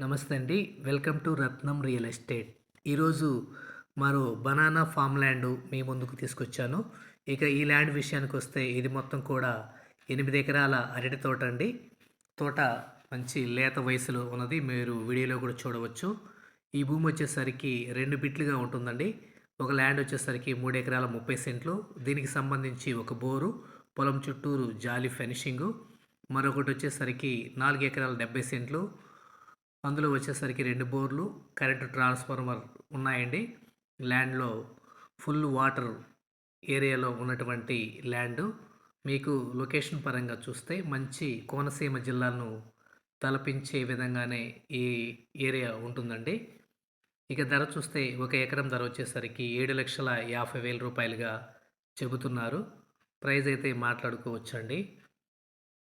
నమస్తే అండి. Welcome to Ratnam real estate. ఈరోజు మరో బనానా ఫామ్ ల్యాండ్ మీ ముందుకు తీసుకొచ్చాను. ఇక ఈ ల్యాండ్ విషయానికి వస్తే ఇది మొత్తం కూడా ఎనిమిది ఎకరాల అరటి తోట అండి. తోట మంచి లేత వయసులో ఉన్నది. మీరు వీడియోలో కూడా చూడవచ్చు. ఈ భూమి వచ్చేసరికి రెండు బిట్లుగా ఉంటుందండి. ఒక ల్యాండ్ వచ్చేసరికి మూడు ఎకరాల ముప్పై సెంట్లు. దీనికి సంబంధించి ఒక బోరు పొలం చుట్టూరు జాలి ఫెనిషింగు. మరొకటి వచ్చేసరికి నాలుగు ఎకరాల డెబ్బై సెంట్లు. అందులో వచ్చేసరికి రెండు బోర్లు కరెంటు ట్రాన్స్ఫార్మర్ ఉన్నాయండి. ల్యాండ్లో ఫుల్ వాటర్ ఏరియాలో ఉన్నటువంటి ల్యాండ్. మీకు లొకేషన్ పరంగా చూస్తే మంచి కోనసీమ జిల్లాను తలపించే విధంగానే ఈ ఏరియా ఉంటుందండి. ఇక ధర చూస్తే ఒక ఎకరం ధర వచ్చేసరికి ఏడు లక్షల యాభై వేల రూపాయలుగా చెబుతున్నారు. ప్రైస్ అయితే మాట్లాడుకోవచ్చండి.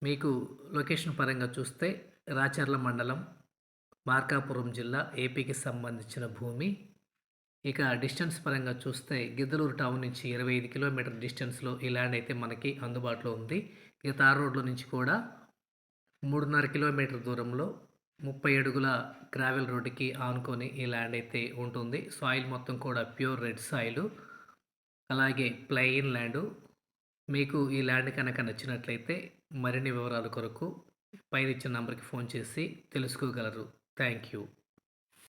మీకు లొకేషన్ పరంగా చూస్తే రాచర్ల మండలం మార్కాపురం జిల్లా ఏపీకి సంబంధించిన భూమి. ఇక డిస్టెన్స్ పరంగా చూస్తే గిద్దలూరు టౌన్ నుంచి ఇరవై ఐదు కిలోమీటర్ డిస్టెన్స్లో ఈ ల్యాండ్ అయితే మనకి అందుబాటులో ఉంది. ఇక తార్ రోడ్లో నుంచి కూడా మూడున్నర కిలోమీటర్ దూరంలో ముప్పై అడుగుల గ్రావెల్ రోడ్డుకి ఆనుకొని ఈ ల్యాండ్ అయితే ఉంటుంది. సాయిల్ మొత్తం కూడా ప్యూర్ రెడ్ సాయిల్. అలాగే ప్లెయిన్ ల్యాండ్. మీకు ఈ ల్యాండ్ కనుక నచ్చినట్లయితే మరిన్ని వివరాల కొరకు పైన ఇచ్చిన నంబర్కి ఫోన్ చేసి తెలుసుకోగలరు. Thank you.